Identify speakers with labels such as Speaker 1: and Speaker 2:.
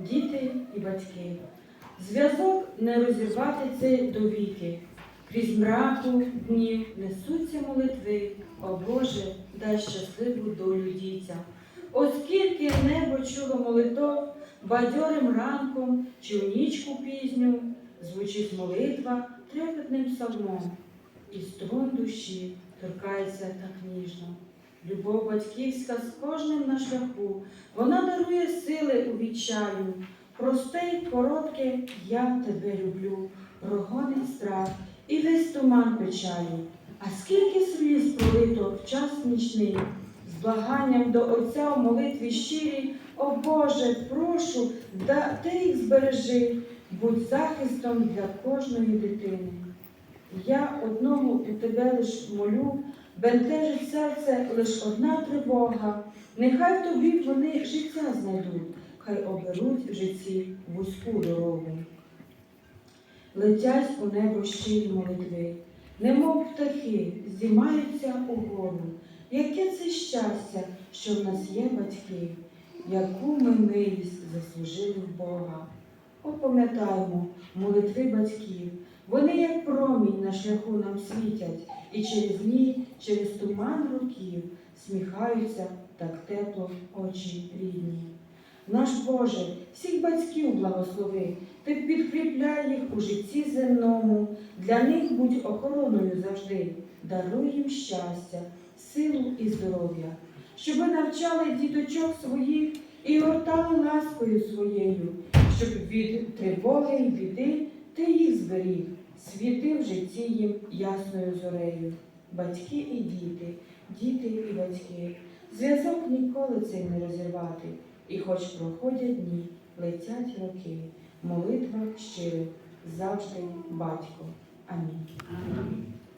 Speaker 1: діти і батьки. Зв'язок не розірвати цей до віки. Крізь мраку днів несуться молитви, о Боже, дай щасливу долю дітям. Оскільки небо чуло молитов, бадьорим ранком чи у нічку пізню, звучить молитва трепетним псалмом, і струн душі торкається так ніжно. Любов батьківська з кожним на шляху, вона дарує сили у відчаю. Просте й коротке я тебе люблю, прогонить страх і весь туман печалі. А скільки сліз пролито в час нічний, з благанням до Отця в молитві щирій, о Боже, прошу, да ти їх збережи, будь захистом для кожної дитини. Я одному у тебе лиш молю, бентежить серце лиш одна тривога. Нехай тобі вони життя знайдуть, хай оберуть в житті вузьку дорогу. Летять у небо щирі молитви, немов птахи, здіймаються угору. Яке це щастя, що в нас є батьки, яку ми милість заслужили в Бога. Опам'ятаймо молитви батьків, вони як шляху нам світять, і через ній, через туман років сміхаються так тепло очі рідні. Наш Боже, всіх батьків благослови, ти підкріпляй їх у житті земному, для них будь охороною завжди, даруй їм щастя, силу і здоров'я, щоби навчали діточок своїх і гортали ласкою своєю, щоб від тривоги і біди ти їх зберіг, світи в житті їм ясною зорею. Батьки і діти, діти і батьки, зв'язок ніколи цей не розірвати. І хоч проходять дні, летять роки, молитва щирих, завжди батько. Амінь.